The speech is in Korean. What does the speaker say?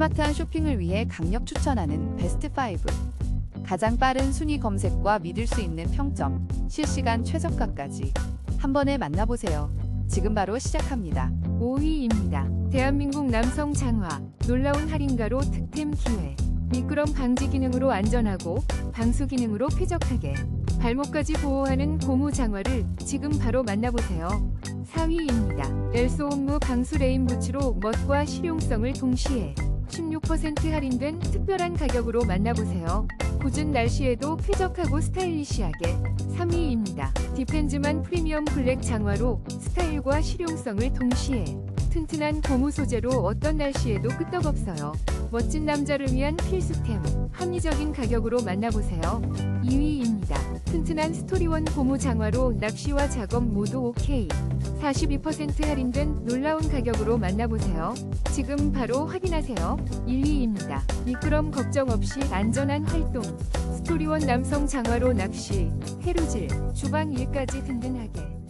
스마트한 쇼핑을 위해 강력 추천하는 베스트 5. 가장 빠른 순위 검색과 믿을 수 있는 평점, 실시간 최저가까지 한 번에 만나보세요. 지금 바로 시작합니다. 5위입니다. 대한민국 남성 장화, 놀라운 할인가로 득템 기회. 미끄럼 방지 기능으로 안전하고 방수 기능으로 쾌적하게 발목까지 보호하는 고무 장화를 지금 바로 만나보세요. 4위입니다. 엘소 옴무 방수 레인 부츠로 멋과 실용성을 동시에 16% 할인된 특별한 가격으로 만나보세요. 궂은 날씨에도 쾌적하고 스타일리시하게 3위입니다. 디펜즈만 프리미엄 블랙 장화로 스타일과 실용성을 동시에 튼튼한 고무 소재로 어떤 날씨에도 끄떡없어요. 멋진 남자를 위한 필수템, 합리적인 가격으로 만나보세요. 2위입니다. 튼튼한 스토리원 고무 장화로 낚시와 작업 모두 오케이. 42% 할인된 놀라운 가격으로 만나보세요. 지금 바로 확인하세요. 1위입니다. 미끄럼 걱정 없이 안전한 활동. 스토리원 남성 장화로 낚시, 해루질, 주방 일까지 든든하게.